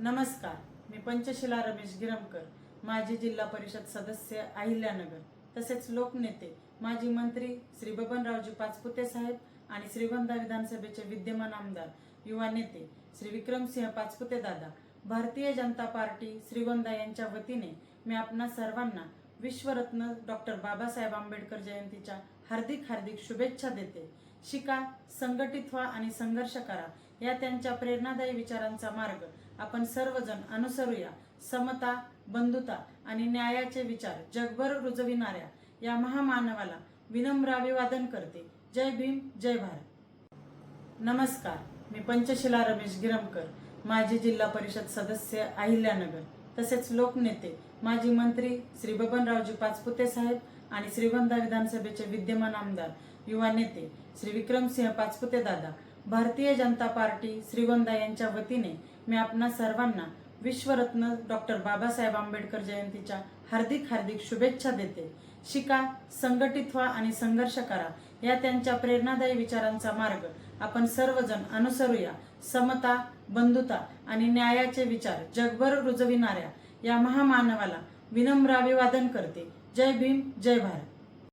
नमस्कार मी पंचशिला रमेश गिरमकर माजी जिल्हा परिषद सदस्य अहिल्यानगर तसेच लोकनेते माजी मंत्री श्री बबनरावजी पाचपुते साहेब आणि श्रीगोंदा विधानसभेचे विद्यमान आमदार युवा नेते श्री विक्रमसिंह पाचपुते दादा भारतीय जनता पार्टी श्रीगोंदा यांच्या वतीने मी आपणा सर्वांना विश्वरत्न डॉक्टर बाबासाहेब आंबेडकर जयंतीच्या हार्दिक हार्दिक शुभेच्छा देते. शिका संघटित व्हा आणि संघर्ष करा या त्यांच्या प्रेरणादायी विचारांचा मार्ग. आपण सर्वजण अनुसरूया. समता बंधुता आणि न्यायाचे विचार जगभर रुजविणाऱ्या या महामानवाला विनम्र अभिवादन करते. जय भीम जय भारत. नमस्कार. मी पंचशिला रमेश गिरमकर माजी जिल्हा परिषद सदस्य अहिल्यानगर. तसेच लोकनेते माजी मंत्री श्री बबनरावजी पाचपुते साहेब आणि श्रीगोंदा विधानसभेचे विद्यमान आमदार युवा नेते श्री विक्रमसिंह पाचपुते दादा भारतीय जनता पार्टी श्रीगोंदा यांच्या वतीने मी आपणा सर्वांना विश्वरत्न डॉक्टर बाबासाहेब आंबेडकर जयंतीच्या हार्दिक हार्दिक शुभेच्छा देते. शिका संघटित व्हा आणि संघर्ष करा. या त्यांच्या प्रेरणादायी विचारांचा मार्ग आपण सर्वजण अनुसरूया. समता बंधुता आणि न्यायाचे विचार जगभर रुजविणाऱ्या या महामानवाला विनम्र अभिवादन करते. जय भीम जय भारत.